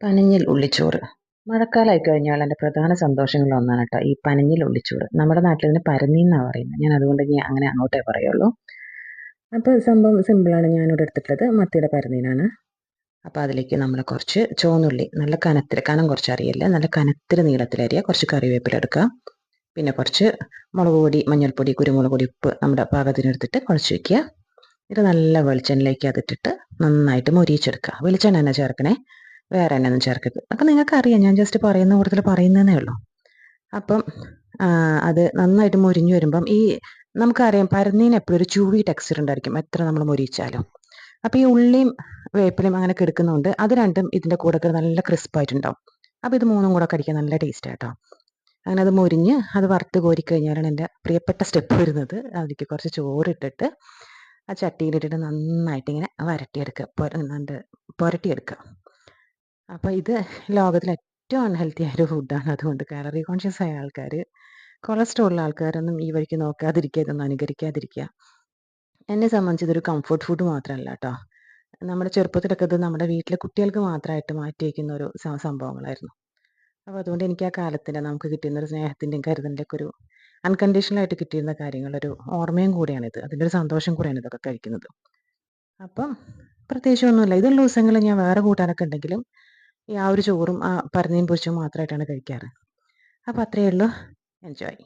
പനിഞ്ഞിൽ ഉള്ളിച്ചോറ്. മഴക്കാലമായി കഴിഞ്ഞാൽ എന്റെ പ്രധാന സന്തോഷങ്ങളിൽ ഒന്നാണ് കേട്ടോ ഈ പനഞ്ഞിൽ ഉള്ളിച്ചോറ്. നമ്മുടെ നാട്ടിൽ നിന്ന് പരന്നി എന്നാണ് പറയുന്നത് ഞാൻ അതുകൊണ്ട് ഞാൻ അങ്ങനെ അങ്ങോട്ടേ പറയുള്ളൂ. അപ്പോൾ സംഭവം സിമ്പിളാണ് ഞാനിവിടെ എടുത്തിട്ടുള്ളത് മത്തിയുടെ പരന്നീനാണ്. അപ്പോൾ അതിലേക്ക് നമ്മൾ കുറച്ച് ചോന്നുള്ളി നല്ല കനത്തിൽ കനം കുറച്ച് അറിയില്ല നല്ല കനത്തിൽ നീളത്തിലരിയ കുറച്ച് കറിവേപ്പില എടുക്കുക പിന്നെ കുറച്ച് മുളക് പൊടി മഞ്ഞൾപ്പൊടി കുരുമുളക് പൊടി ഉപ്പ് നമ്മുടെ പാകത്തിനെടുത്തിട്ട് കുഴച്ച് വയ്ക്കുക ഇത് നല്ല വെളിച്ചെണ്ണയിലേക്ക് അതിട്ടിട്ട് നന്നായിട്ട് മൊരിയിച്ചെടുക്കുക. വെളിച്ചെണ്ണ തന്നെ ചേർക്കണേ? വേറെ തന്നെ ഒന്നും ചേർക്കരുത്. അപ്പം നിങ്ങൾക്ക് അറിയാം ഞാൻ ജസ്റ്റ് പറയുന്ന കൂടുതൽ പറയുന്നതേ ഉള്ളൂ. അപ്പം അത് നന്നായിട്ട് മുരിഞ്ഞു വരുമ്പം ഈ നമുക്കറിയാം പരന്നീന് എപ്പോഴും ഒരു ചൂവി ടെക്സ്ചർ ഉണ്ടായിരിക്കും എത്ര നമ്മൾ മുരിച്ചാലും അപ്പം ഈ ഉള്ളിയും വേപ്പിലയും അങ്ങനെ കിടക്കുന്നതുകൊണ്ട് അത് രണ്ടും ഇതിന്റെ കൂടെ നല്ല ക്രിസ്പായിട്ടുണ്ടാവും അപ്പം ഇത് മൂന്നും കൂടെ കടിക്കാൻ നല്ല ടേസ്റ്റ് ആട്ടോ അങ്ങനെ അത് മുരിഞ്ഞ് അത് വറുത്ത് കോരി കഴിഞ്ഞാലാണ് എന്റെ പ്രിയപ്പെട്ട സ്റ്റെപ്പ് വരുന്നത്. അതിലേക്ക് കുറച്ച് ചോറിട്ടിട്ട് ആ ചട്ടിയിലിട്ടിട്ട് നന്നായിട്ട് ഇങ്ങനെ വരട്ടിയെടുക്കുക. പുരട്ടിയെടുക്കുക. അപ്പോൾ ഇത് ലോകത്തിലെ ഏറ്റവും അൺഹെൽത്തി ആയ ഒരു ഫുഡാണ് അതുകൊണ്ട് കാലറി കോൺഷ്യസ് ആയ ആൾക്കാർ കൊളസ്ട്രോൾ ഉള്ള ആൾക്കാരൊന്നും ഈ വഴിക്ക് നോക്കാതിരിക്കുക ഇതൊന്നും അനുകരിക്കാതിരിക്കുക. എന്നെ സംബന്ധിച്ച് ഇതൊരു കംഫർട്ട് ഫുഡ് മാത്രമല്ല കേട്ടോ നമ്മുടെ ചെറുപ്പത്തിലൊക്കെ ഇത് നമ്മുടെ വീട്ടിലെ കുട്ടികൾക്ക് മാത്രമായിട്ട് മാറ്റി വയ്ക്കുന്ന ഒരു സംഭവങ്ങളായിരുന്നു. അപ്പോൾ അതുകൊണ്ട് എനിക്ക് ആ കാലത്തിന്റെ നമുക്ക് കിട്ടുന്ന ഒരു സ്നേഹത്തിന്റെയും കരുതലിന്റെ ഒക്കെ ഒരു അൺകണ്ടീഷണൽ ആയിട്ട് കിട്ടിയിരുന്ന കാര്യങ്ങളൊരു ഓർമ്മയും കൂടിയാണിത്. അതിന്റെ ഒരു സന്തോഷം കൂടിയാണ് ഇതൊക്കെ കഴിക്കുന്നത്. അപ്പം പ്രത്യേകിച്ച് ഒന്നുമില്ല. ഇതുള്ള ദിവസങ്ങളിൽ ഞാൻ വേറെ കൂട്ടാനൊക്കെ ഉണ്ടെങ്കിലും ഈ ആ ഒരു ചോറും ആ പരന്നയും പൊരിച്ചും മാത്രമായിട്ടാണ് കഴിക്കാറ്. അപ്പോൾ അത്രയേ ഉള്ളൂ. എൻജോയ്